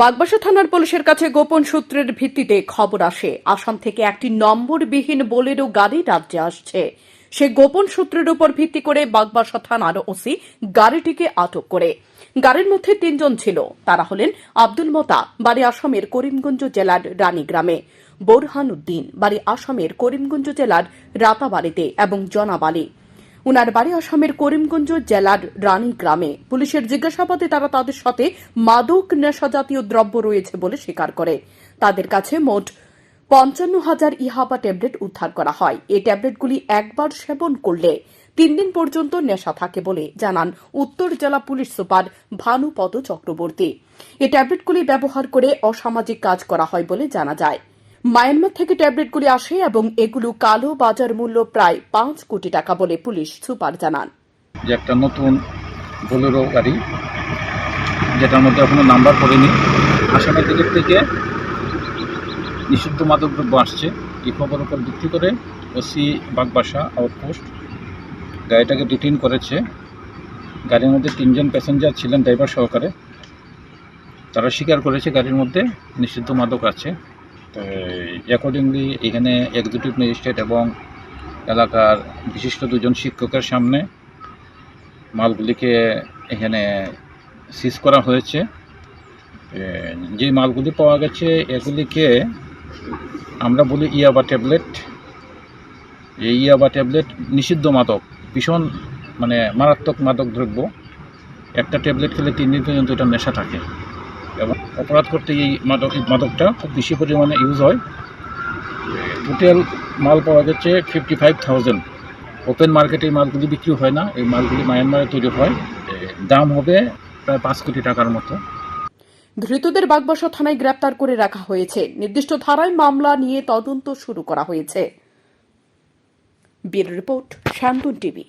বাগবাসা থানার পুলিশের কাছে গোপন সূত্রের ভিত্তিতে খবর আসে। আসাম থেকে একটি নম্বরবিহীন বোলেরো গাড়ি রাজ্যে আসছে। সে গোপন সূত্রের উপর ভিত্তি করে বাগবাসা থানার ওসি গাড়িটিকে আটক করে। গাড়ির মধ্যে তিনজন ছিল। তারা হলেন আব্দুল মোতা, বাড়ি আসামের করিমগঞ্জ জেলার রানীগ্রামে বোরহান উদ্দিন, বাড়ি আসামের করিমগঞ্জ জেলার রাতাবাড়িতে এবং জনাব আলী। উনার বাড়ি আসামের করিমগঞ্জ জেলার রানী গ্রামে। পুলিশের জিজ্ঞাসাবাদে তারা তাদের সাথে মাদক নেশা জাতীয় দ্রব্য রয়েছে বলে স্বীকার করে। তাদের কাছে মোট পঞ্চান্ন হাজার ইহাবা ট্যাবলেট উদ্ধার করা হয়। এই ট্যাবলেটগুলি একবার সেবন করলে তিন দিন পর্যন্ত নেশা থাকে বলে জানান উত্তর জেলা পুলিশ সুপার ভানুপদ চক্রবর্তী। এই ট্যাবলেটগুলি ব্যবহার করে অসামাজিক কাজ করা হয় বলে জানা যায়। মায়ানমার থেকে ট্যাবলেটগুলি আসে এবং এগুলো কালো বাজার মূল্য প্রায় পাঁচ কোটি টাকা বলে পুলিশ সুপার জানান। যে একটা নতুন বোলেরো গাড়ি, যেটার মধ্যে এখনও নাম্বার পড়েনি আসামের দিকের থেকে নিষিদ্ধ মাদকদ্রব্য আসছে। এই খবর উপর ভিত্তি করে ওসি বাগবাসা আউটপোস্ট গাড়িটাকে ডিটেইন করেছে। গাড়ির মধ্যে তিনজন প্যাসেঞ্জার ছিলেন ড্রাইভার সহকারে। তারা স্বীকার করেছে গাড়ির মধ্যে নিষিদ্ধ মাদক আছে। অ্যাকর্ডিংলি এখানে এক্সিকিউটিভ ম্যাজিস্ট্রেট এবং এলাকার বিশিষ্ট দুজন শিক্ষকের সামনে মালগুলিকে এখানে সিজ করা হয়েছে। যে মালগুলি পাওয়া গেছে, এগুলিকে আমরা বলি ইয়াবা ট্যাবলেট। এই ইয়াবা ট্যাবলেট নিষিদ্ধ মাদক, ভীষণ মানে মারাত্মক মাদক দ্রব্য। একটা ট্যাবলেট খেলে তিন দিন পর্যন্ত এটা নেশা থাকে। অপরাধ করতে এই মাদক মাদকটা খুব বেশি পরিমাণে ইউজ হয়। টোটাল মাল পাওয়া গেছে ফিফটি ফাইভ থাউজেন্ড ওপেন মার্কেটে এই মালগুলি বিক্রি হয় না, এই মালগুলি মায়ানমারে তৈরি হয়। দাম হবে প্রায় পাঁচ কোটি টাকার মতো। ধৃতদের বাগবাসা থানায় গ্রেপ্তার করে রাখা হয়েছে। নির্দিষ্ট ধারায় মামলা নিয়ে তদন্ত শুরু করা হয়েছে। Bureau report TV.